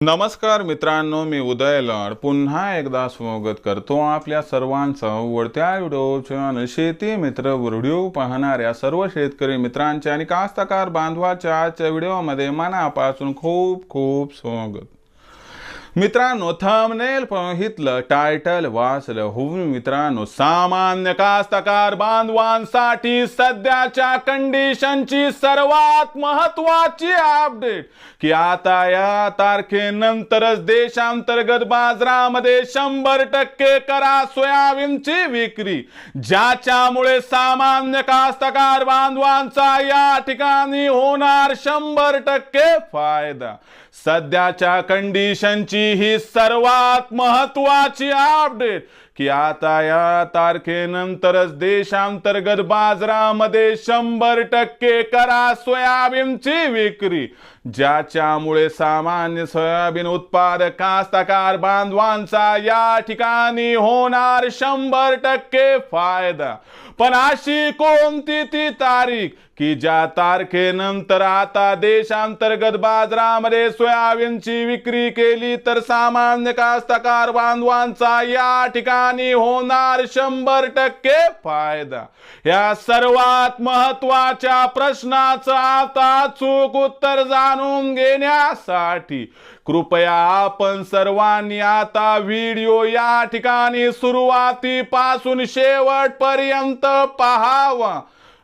नमस्कार मित्रांनो मी उदय लड. पुन्हा एकदा स्वागत करतो आपल्या सर्वांचं वडत्या व्हिडिओ चॅनल शेती मित्र व्हिडिओ पाहणाऱ्या सर्व शेतकरी मित्रांचे आणि कास्तकार बांधवाच्या आजच्या व्हिडिओमध्ये मनापासून खूप खूप स्वागत. मित्रांनो थंबनेल पाहितलं टायटल वाचलं. हो मित्रांनो सामान्य कास्तकार बांधवांसाठी सध्याच्या कंडिशनची सर्वात महत्वाची अपडेट की आता या तारखेनंतरच देशांतर्गत बाजारामध्ये शंभर टक्के करा सोयाबीनची विक्री. ज्याच्यामुळे सामान्य कास्तकार बांधवांचा या ठिकाणी होणार शंभर टक्के फायदा. सध्याच्या कंडिशनची ही सर्वात महत्वाची अपडेट की आता या तारखेनंतरच देशांतर्गत बाजारामध्ये शंभर टक्के करा सोयाबीनची विक्री ज्याच्यामुळे सामान्य सोयाबीन उत्पादक कास्तकार बांधवांचा या ठिकाणी होणार शंभर टक्के फायदा. पण अशी कोणती ती तारीख की ज्या तारखेनंतर आता देशांतर्गत बाजारामध्ये सोयाबीनची विक्री केली तर सामान्य कास्तकार बांधवांचा या ठिकाणी होणार शंभर टक्के फायदा. या सर्वात महत्त्वाच्या प्रश्नाचं आता चूक उत्तर जाणून घेण्यासाठी कृपया आपण सर्वांनी आता व्हिडिओ या ठिकाणी सुरुवातीपासून शेवटपर्यंत पाहावा.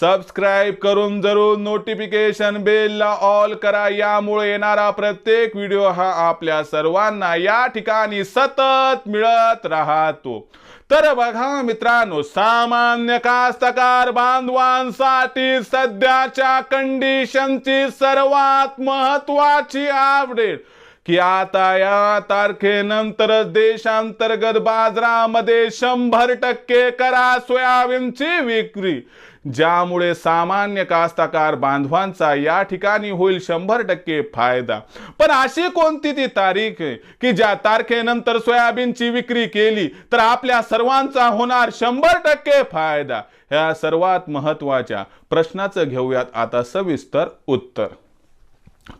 सबस्क्राईब करून जरूर नोटिफिकेशन बेलला ऑल करा. यामुळे येणारा प्रत्येक व्हिडिओ हा आपल्या सर्वांना या ठिकाणी सतत मिळत राहतो. तर बघा मित्रांनो सामान्य कास्तकार बांधवांसाठी सध्याच्या कंडिशनची सर्वात महत्वाची अपडेट की आता या तारखेनंतरच देशांतर्गत बाजारामध्ये शंभर टक्के करा सोयाबीनची विक्री. ज्यामुळे सामान्य कास्तकार बांधवांचा या ठिकाणी होईल शंभर टक्के फायदा. पण अशी कोणती ती तारीख आहे की ज्या तारखेनंतर सोयाबीनची विक्री केली तर आपल्या सर्वांचा होणार शंभर टक्के फायदा? ह्या सर्वात महत्त्वाच्या प्रश्नाचं घेऊयात आता सविस्तर उत्तर.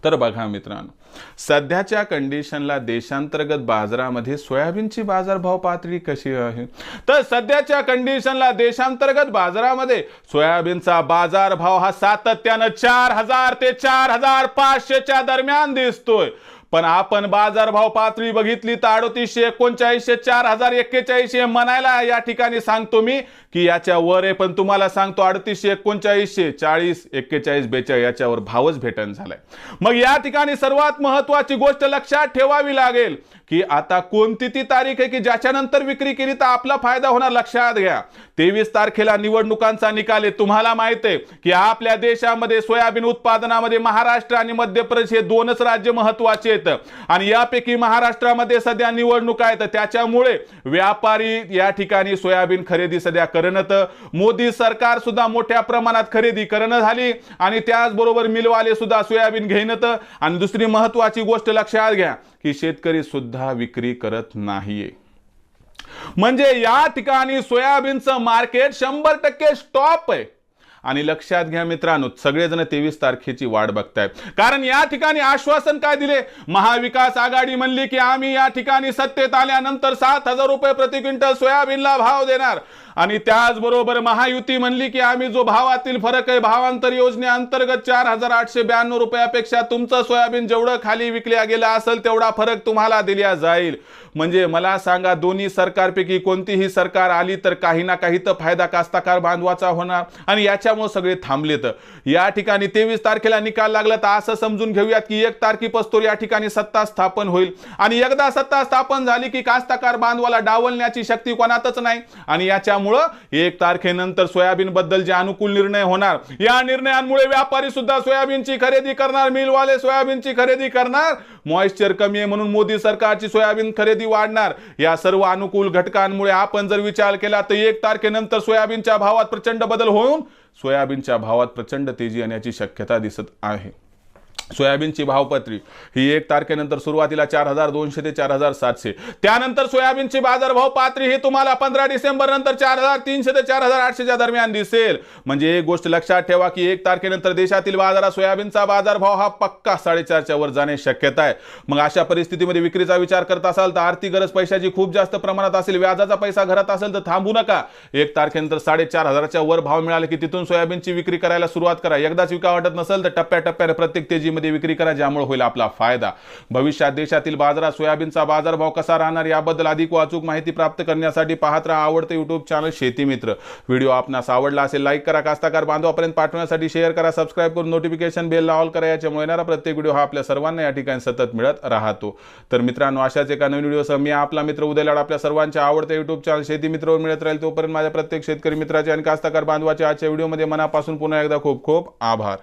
तर बघा मित्रांनो सध्याच्या कंडिशनला देशांतर्गत बाजारामध्ये सोयाबीनची बाजारभाव पातळी कशी आहे? तर सध्याच्या कंडिशनला देशांतर्गत बाजारामध्ये सोयाबीनचा बाजारभाव हा सातत्यानं चार हजार ते चार हजार पाचशेच्या दरम्यान दिसतोय. पण आपण बाजारभाव पातळी बघितली तर अडोतीसशे एकोणचाळीसशे चार हजार एक्केचाळीसशे म्हणायला या ठिकाणी सांगतो मी की याच्या वर आहे पण तुम्हाला सांगतो अडतीसशे एकोणचाळीसशे चाळीस एक्केचाळीस बेचाळीस याच्यावर भावच भेटन झालाय. मग या ठिकाणी सर्वात महत्वाची गोष्ट लक्षात ठेवावी लागेल की आता कोणती ती तारीख आहे की ज्याच्यानंतर विक्री केली तर आपला फायदा होणार? लक्षात घ्या. तेवीस तारखेला निवडणुकांचा निकाल आहे. तुम्हाला माहीत आहे की आपल्या देशामध्ये सोयाबीन उत्पादनामध्ये महाराष्ट्र आणि मध्य प्रदेश हे दोनच राज्य महत्त्वाचे आहेत. आणि यापैकी महाराष्ट्रामध्ये सध्या निवडणुका आहेत. त्याच्यामुळे व्यापारी या ठिकाणी सोयाबीन खरेदी सध्या करणत मोदी सरकार सुद्धा मोठ्या प्रमाणात खरेदी करणं झाली. आणि त्याचबरोबर मिलवाले सुद्धा सोयाबीन घेणत आणि दुसरी महत्वाची गोष्ट लक्षात घ्या की शेतकरी सुद्धा विक्री करत नाहीये. म्हणजे या ठिकाणी सोयाबीनचं मार्केट शंभर टक्के स्टॉप आहे. आणि लक्षात घ्या मित्रांनो सगळेजण तेवीस तारखेची वाट बघतायत. कारण या ठिकाणी आश्वासन काय दिले? महाविकास आघाडी म्हणली की आम्ही या ठिकाणी सत्तेत आल्यानंतर सात हजार रुपये प्रति क्विंटल सोयाबीनला भाव देणार. आणि त्याचबरोबर महायुती म्हणली की आम्ही जो भावातील फरक आहे भावांतर योजनेअंतर्गत चार हजार आठशे ब्याण्णव रुपयापेक्षा तुमचं सोयाबीन जेवढं खाली विकल्या गेलं असेल तेवढा फरक तुम्हाला दिला जाईल. म्हणजे मला सांगा दोन्ही सरकारपैकी कोणतीही सरकार आली तर काही ना काही तर फायदा कास्ताकार बांधवाचा होणार. आणि याच्या याच्यामुळे सगळे थांबलेत. या ठिकाणी तेवीस तारखेला निकाल लागला तर असं समजून घेऊयात की एक तारखेपासून या ठिकाणी सत्ता स्थापन होईल. आणि एकदा सत्ता स्थापन झाली की कास्ताकार बांधवाला डावलण्याची शक्ती कोणातच नाही. आणि याच्यामुळं एक तारखेनंतर सोयाबीन बद्दल जे अनुकूल निर्णय होणार या निर्णयांमुळे व्यापारी सुद्धा सोयाबीनची खरेदी करणार मिलवाले सोयाबीनची खरेदी करणार मॉइश्चर कमी आहे म्हणून मोदी सरकारची सोयाबीन खरेदी वाढणार. या सर्व अनुकूल घटकांमुळे आपण जर विचार केला तर एक तारखेनंतर सोयाबीनच्या भावात प्रचंड बदल होऊन सोयाबीनच्या भावात प्रचंड तेजी येण्याची शक्यता दिसत आहे. सोयाबीनची भावपत्री. ही एक तारखेनंतर सुरुवातीला चार हजार दोनशे ते चार हजार सातशे. त्यानंतर सोयाबीनची बाजारभाव पात्री ही तुम्हाला पंधरा डिसेंबर नंतर चार हजार तीनशे ते चार हजार आठशेच्या दरम्यान दिसेल. म्हणजे एक गोष्ट लक्षात ठेवा की एक तारखेनंतर देशातील बाजारात सोयाबीनचा बाजारभाव हा पक्का साडेचारच्या वर जाण्याची शक्यता आहे. मग अशा परिस्थितीमध्ये विक्रीचा विचार करत असाल तर आर्थिक गरज पैशाची खूप जास्त प्रमाणात असेल व्याजाचा पैसा घरात असेल तर थांबू नका. एक तारखेनंतर साडेचार हजाराच्या वर भाव मिळाले की तिथून सोयाबीनची विक्री करायला सुरुवात करा. एकदाच विका वाटत नसेल तर टप्प्याटप्प्याने प्रत्येक किमतीमध्ये विक्री करा ज्यामुळे होईल आपला फायदा. भविष्यात देशातील बाजारात सोयाबीनचा बाजारभाव कसा राहणार याबद्दल अधिक व अचूक माहिती प्राप्त करण्यासाठी पाहत राहा आवडते युट्यूब चॅनल शेती मित्र. व्हिडिओ आपणास आवडला असेल लाईक करा कास्ताकार बांधवापर्यंत पाठवण्यासाठी शेअर करा सबस्क्राईब करून नोटिफिकेशन बेल ऑल करा याच्यामुळे येणारा प्रत्येक व्हिडिओ हा आपल्या सर्वांना या ठिकाणी सतत मिळत राहतो. तर मित्रांनो अशाच एका नवीन व्हिडिओसह मी आपला मित्र उद्याला लाड आपल्या सर्वांच्या आवडत्या युट्यूब चॅनल शेती मित्रवर मिळत राहील तोपर्यंत माझ्या प्रत्येक शेतकरी मित्राचे आणि कास्ताकार बांधवाचे आजच्या व्हिडिओमध्ये मनापासून पुन्हा एकदा खूप खूप आभार.